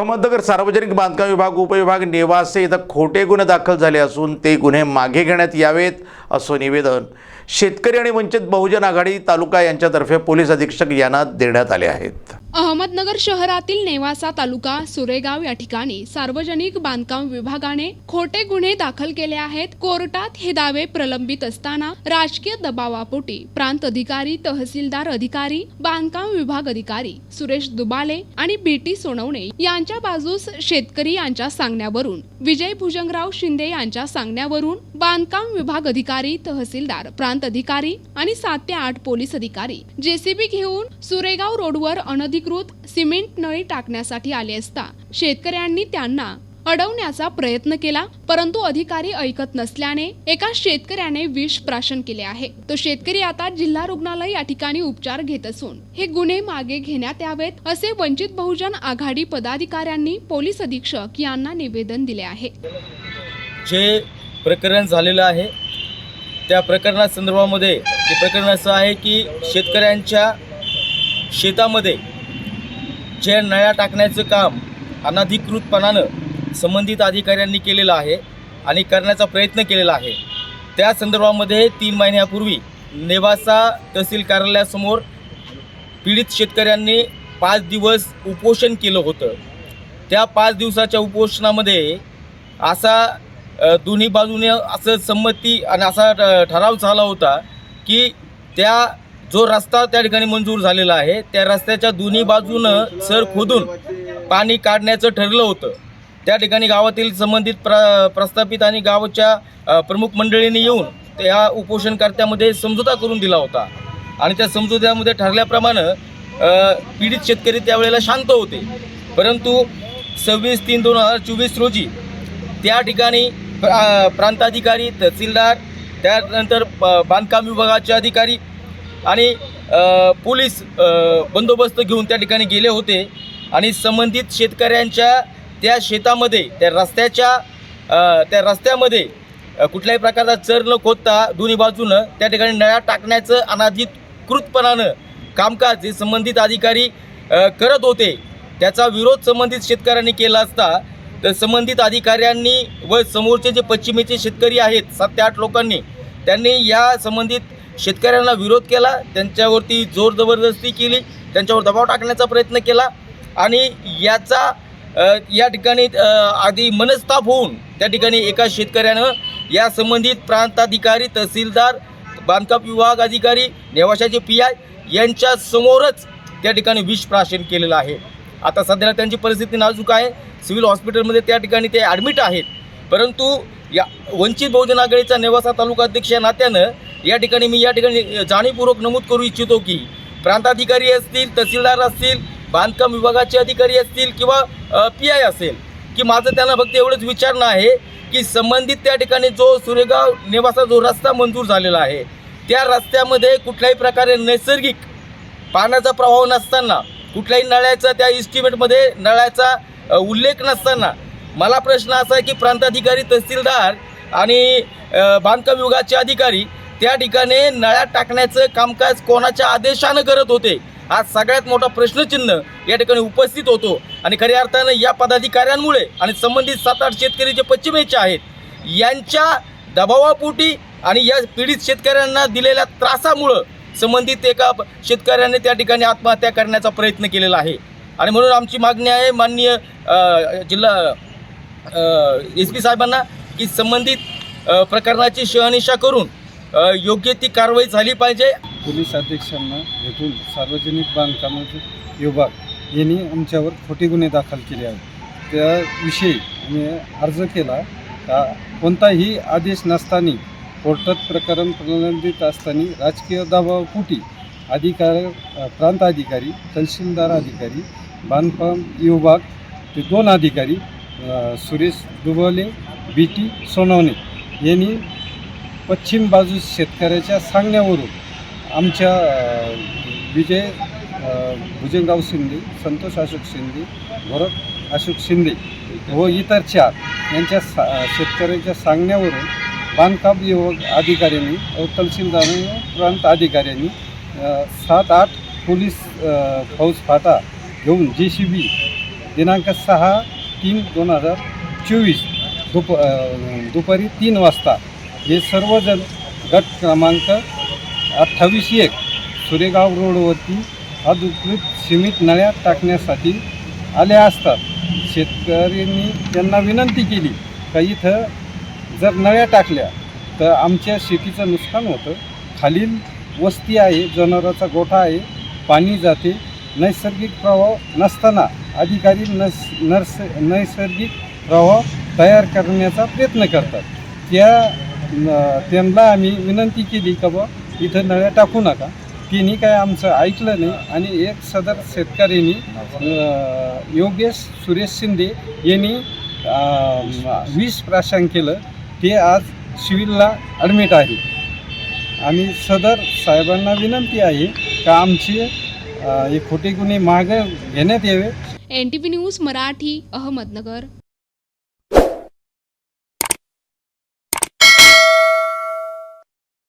अहमदनगर सार्वजनिक बांधकाम विभाग उपविभाग नेवासे इथं खोटे गुन्हे दाखल झाले असून ते गुन्हे मागे घेण्यात यावेत असं निवेदन शेतकरी आणि वंचित बहुजन आघाडी तालुका यांच्यातर्फे पोलीस अधीक्षक यांना देण्यात आले आहेत. अहमदनगर शहरातील नेवासा तालुका सुरेगाव या ठिकाणी सार्वजनिक बांधकाम विभागाने खोटे गुन्हे दाखल केले आहेत. कोर्टात हे दावे प्रलंबित असताना राजकीय दबावापोटी प्रांत अधिकारी तहसीलदार अधिकारी बांधकाम विभाग अधिकारी सुरेश दुबाले आणि बीटी सोनवणे यांच्या बाजूस शेतकरी यांच्या सांगण्यावरून विजय भुजंगराव शिंदे यांच्या सांगण्यावरून बांधकाम विभाग अधिकारी तहसीलदार प्रांत अधिकारी आणि सात ते आठ पोलीस अधिकारी जेसीबी घेऊन सुरेगाव रोडवर अनधिकृत सिमेंट नळी टाकण्यासाठी आले असता शेतकऱ्यांनी त्यांना अडवण्याचा प्रयत्न केला परंतु अधिकारी ऐकत नसल्याने एका शेतकऱ्याने विष प्राशन केले आहे. तो शेतकरी आता जिल्हा रुग्णालय या ठिकाणी उपचार घेत असून हे गुन्हे मागे घेण्यात यावेत असे वंचित बहुजन आघाडी पदाधिकाऱ्यांनी पोलीस अधीक्षक यांना निवेदन दिले आहे. जे प्रकरण झालेलं आहे त्या प्रकरणासंदर्भामध्ये ते प्रकरण असं आहे की शेतकऱ्यांच्या शेतामध्ये जे नळ्या टाकण्याचं काम अनधिकृतपणानं संबंधित अधिकाऱ्यांनी केलेलं आहे आणि करण्याचा प्रयत्न केलेला आहे. त्या संदर्भामध्ये तीन महिन्यापूर्वी नेवासा तहसील कार्यालयासमोर पीडित शेतकऱ्यांनी पाच दिवस उपोषण केलं होतं. त्या पाच दिवसाच्या उपोषणामध्ये असा दोन्ही बाजूने असं संमती आणि असा ठराव झाला होता की त्या जो रस्ता त्या ठिकाणी मंजूर झालेला आहे त्या रस्त्याच्या दोन्ही बाजूनं सर खोदून पाणी काढण्याचं ठरलं होतं. त्या ठिकाणी गावातील संबंधित प्र प्रस्थापित आणि गावाच्या प्रमुख मंडळींनी येऊन त्या उपोषणकर्त्यामध्ये समझोता करून दिला होता. आणि त्या समजुत्यामध्ये ठरल्याप्रमाणे पीडित शेतकरी त्यावेळेला शांत होते. परंतु सव्वीस तीन दोन हजार चोवीस रोजी त्या ठिकाणी प्रा प्रांताधिकारी तहसीलदार त्यानंतर बांधकाम विभागाचे अधिकारी आणि पोलीस बंदोबस्त घेऊन त्या ठिकाणी गेले होते. आणि संबंधित शेतकऱ्यांच्या त्या शेतामध्ये त्या रस्त्याच्या त्या रस्त्यामध्ये कुठल्याही प्रकारचा चर न खोदता दोन्ही बाजूनं त्या ठिकाणी नळ्या टाकण्याचं अनाधिकृतपणानं कामकाज हे संबंधित अधिकारी करत होते. त्याचा विरोध संबंधित शेतकऱ्यांनी केला असता तर संबंधित अधिकाऱ्यांनी व समोरचे जे पश्चिमेचे शेतकरी आहेत सात ते आठ लोकांनी त्यांनी या संबंधित शेतकऱ्यांना विरोध केला त्यांच्यावरती जोर जबरदस्ती केली त्यांच्यावर दबाव टाकण्याचा प्रयत्न केला आणि याचा या ठिकाणी आधी मनस्ताप होऊन त्या ठिकाणी एका शेतकऱ्यानं या संबंधित प्रांताधिकारी तहसीलदार बांधकाम विभाग अधिकारी नेवाशाचे पी आय यांच्या समोरच त्या ठिकाणी विष प्राशन केलेलं आहे. आता सध्याला त्यांची परिस्थिती नाजूक आहे. सिव्हिल हॉस्पिटलमध्ये त्या ठिकाणी ते ॲडमिट आहेत. परंतु या वंचित बहुजन आघाडीचा नेवासा तालुका अध्यक्ष या नात्यानं या ठिकाणी मी या ठिकाणी जाणीवपूर्वक नमूद करू इच्छितो की प्रांताधिकारी असतील तहसीलदार असतील बांधकाम विभागाचे अधिकारी असतील किंवा पी आय असेल की माझं त्यांना फक्त एवढंच विचारणं आहे की संबंधित त्या ठिकाणी जो सुरेगाव नेवासा जो रस्ता मंजूर झालेला आहे त्या रस्त्यामध्ये कुठल्याही प्रकारे नैसर्गिक पाण्याचा प्रभाव नसताना कुठल्याही नळ्याचा त्या इस्टिमेटमध्ये नळ्याचा उल्लेख नसताना मला प्रश्न असा आहे की प्रांताधिकारी तहसीलदार आणि बांधकाम विभागाचे अधिकारी त्या ठिकाणी नळ्या टाकण्याचं कामकाज कोणाच्या आदेशानं करत होते? हा सगळ्यात मोठा प्रश्नचिन्ह या ठिकाणी उपस्थित होतो. आणि खऱ्या अर्थानं या पदाधिकाऱ्यांमुळे आणि संबंधित सात आठ शेतकरी जे पश्चिमेचे आहेत यांच्या दबावापोटी आणि या पीडित शेतकऱ्यांना दिलेल्या त्रासामुळं संबंधित एका शेतकऱ्याने त्या ठिकाणी आत्महत्या करण्याचा प्रयत्न केलेला आहे. आणि म्हणून आमची मागणी आहे माननीय जिल्हा एस पी साहेबांना की संबंधित प्रकरणाची शहानिशा करून योग्य ती कारवाई झाली पाहिजे. पोलीस अधीक्षकांना भेटून सार्वजनिक बांधकामाचे विभाग यांनी आमच्यावर खोटे गुन्हे दाखल केले आहेत. त्याविषयी आम्ही अर्ज केला का कोणताही आदेश नसताना कोर्टात प्रकरण प्रलंबित असताना राजकीय दबावापोटी अधिकार प्रांत अधिकारी तहसीलदार अधिकारी बांधकाम विभाग ते दोन अधिकारी सुरेश दुबले बी टी सोनवणे यांनी पश्चिम बाजूस शेतकऱ्याच्या सांगण्यावरून आमच्या विजय भुजंगराव शिंदे संतोष अशोक शिंदे भरत अशोक शिंदे व इतर चार यांच्या सा शेतकऱ्यांच्या सांगण्यावरून बांधकाम विभाग अधिकाऱ्यांनी व तहसीलदार प्रांत अधिकाऱ्यांनी सात आठ पोलीस फौज फाटा घेऊन जे सी बी दिनांक सहा तीन दोन हजार चोवीस दुप दुपारी तीन वाजता हे सर्वजण गट क्रमांक अठ्ठावीस एक सुरेगाव रोडवरती अधिकृत सीमित नळ्या टाकण्यासाठी आले असतात. शेतकऱ्यांनी त्यांना विनंती केली का इथं जर नळ्या टाकल्या तर आमच्या शेतीचं नुकसान होतं. खालील वस्ती आहे जनावराचा गोठा आहे पाणी जाते. नैसर्गिक प्रवाह नसताना अधिकारी नस नर्स नैसर्गिक प्रवाह तयार करण्याचा प्रयत्न करतात. त्या त्यांना आम्ही विनंती केली का बा इथं नळ्या टाकू नका. तिने काय आमचं ऐकलं नाही आणि एक सदर शेतकऱ्यांनी योगेश सुरेश शिंदे यांनी वीस प्राशन केलं ते आज सिव्हिलला ॲडमिट आहे. आणि सदर साहेबांना विनंती आहे का आमचे हे खोटे गुन्हे मागं घेण्यात यावे. N T V news Marathi Ahmednagar.